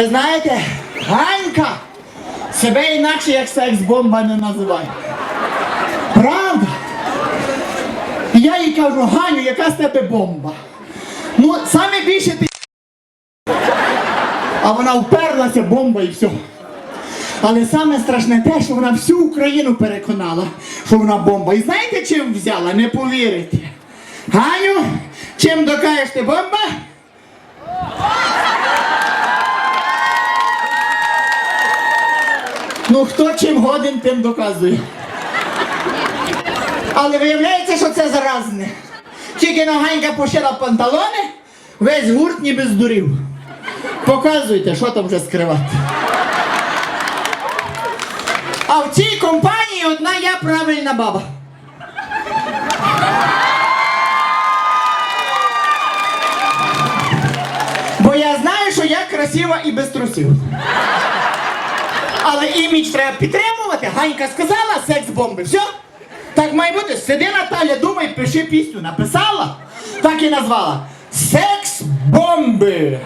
Ви знаєте, Ганька себе інакше як секс-бомба не називає. Правда? І я їй кажу, Ганю, яка з тебе бомба? Ну, саме більше ти. А вона вперлася бомба і все. Але саме страшне те, що вона всю Україну переконала, що вона бомба. І знаєте, чим взяла? Не повірите. Ганю, чим докажеш ти бомба? Ну хто чим годен, тим доказує. Але виявляється, що це заразне. Тільки Ганька пошила панталони, весь гурт ніби здурів. Показуйте, що там вже скривати. А в цій компанії одна я правильна баба. Бо я знаю, що я красива і без трусів. Але імідж треба підтримувати. Ганька сказала секс-бомби. Все? Так має бути. Сиди Наталя, думай, пиши пісню. Написала, так і назвала. Секс-бомби.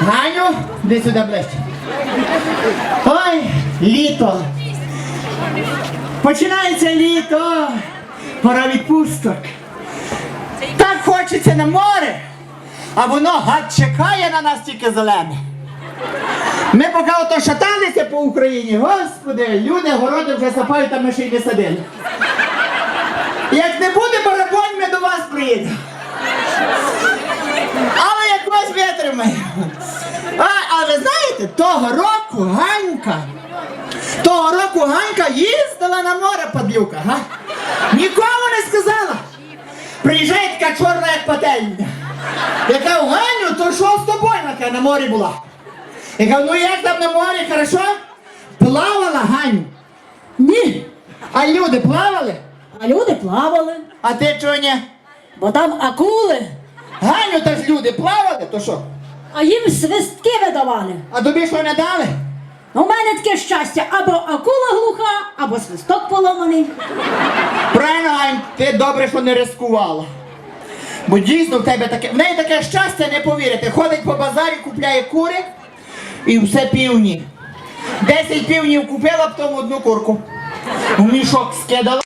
Ганю, де сюди ближче. Ой, літо. Починається літо. Пора відпусток. Так хочеться на море, а воно гад чекає на нас тільки зелене. Ми поки ото шаталися по Україні, господи, люди городи вже сапають, а ми ще й не садили. Як не буде барабонь, ми до вас приїдемо. Але як вас. А, а ви знаєте, того року Ганька, того року Ганька їздила на море падлюка, га? Нікому не сказала. Приїжджає така чорна, як пательня. Яка в Ганю, то що з тобою яка на морі була? Я кажу, ну як там на морі, хорошо? Плавала Ганю? Ні. А люди плавали? А люди плавали, А ти чого ні? бо там акули, Ганю та ж люди плавали, то що? а їм свистки видавали. А тобі що не дали? У мене таке щастя, або акула глуха, або свисток поломаний. Правильно, Ань, ти добре, що не рискувала. Бо дійсно в тебе таке. В неї таке щастя не повірите. Ходить по базарі, купляє кури і все півні. Десять півнів купила, потім одну курку. В мішок скидала,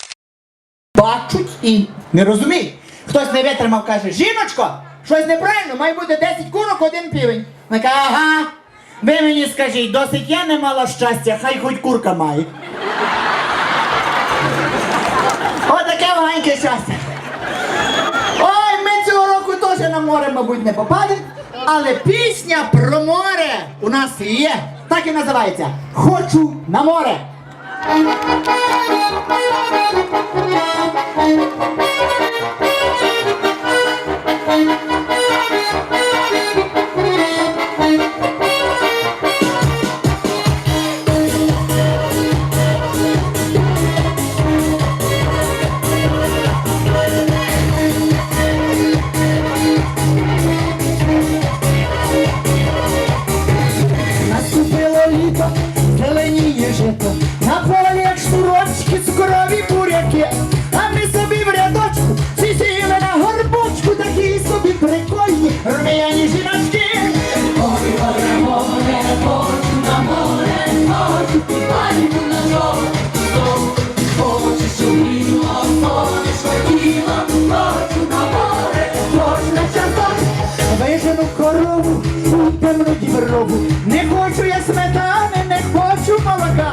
бачуть і не розуміють. Хтось не витримав, каже, жіночко, щось неправильно, має бути 10 курок, один півень. Вона каже, ага. Ви мені скажіть, досить я не мала щастя, хай хоч курка має. Отаке маленьке щастя. Ой, ми цього року теж на море, мабуть, не попадемо. Але пісня про море у нас є. Так і називається. Хочу на море. Наступило корову темну діброву. Не хочу я сметани, не хочу молока.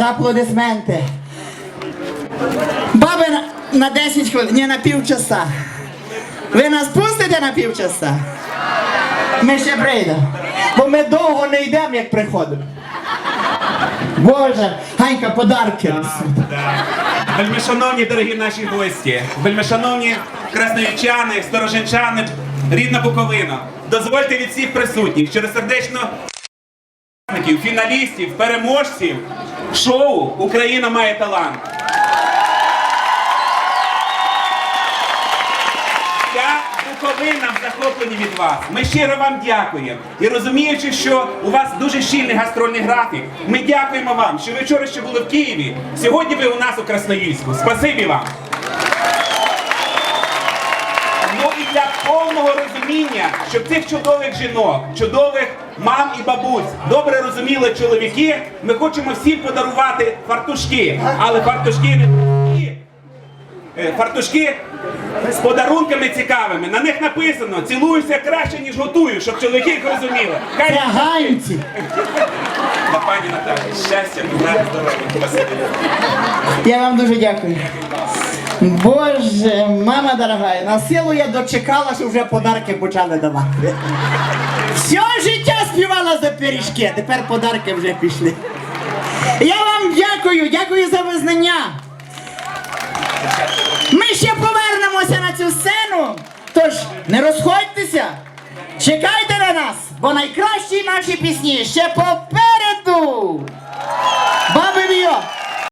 за аплодисменти. Баби на, на 10 хвилин, ні, на півчаса. Ви нас пустите на півчаса? Ми ще прийдемо. Бо ми довго не йдемо, як приходимо. Боже, Ганька, подарки. Вельмишановні дорогі наші гості, вельмишановні красноївчани, стороженчани, рідна Буковина. Дозвольте від всіх присутніх щиросердечно учасників, фіналістів, переможців шоу Україна має талант. Ця Буковина в від вас. Ми щиро вам дякуємо. І розуміючи, що у вас дуже щільний гастрольний графік, ми дякуємо вам, що ви вчора ще були в Києві. Сьогодні ви у нас у Красноїльську. Спасибі вам. Ну і для повного розуміння, щоб цих чудових жінок, чудових мам і бабусь добре розуміли чоловіки, ми хочемо всім подарувати фартушки. Але фартушки не. Е, фартушки з подарунками цікавими. На них написано цілуюся краще, ніж готую, щоб чоловіки їх розуміли. Хай ганці. на пані Наталі. Щастя, добра, здоров'я. Я вам дуже дякую. Боже, мама дорогая, на силу я дочекала, що вже подарки почали давати. Все життя співала за пиріжки, тепер подарки вже пішли. Я вам дякую, дякую за визнання. Ми ще повернемося на цю сцену. Тож не розходьтеся, чекайте на нас, бо найкращі наші пісні ще попереду. Баби!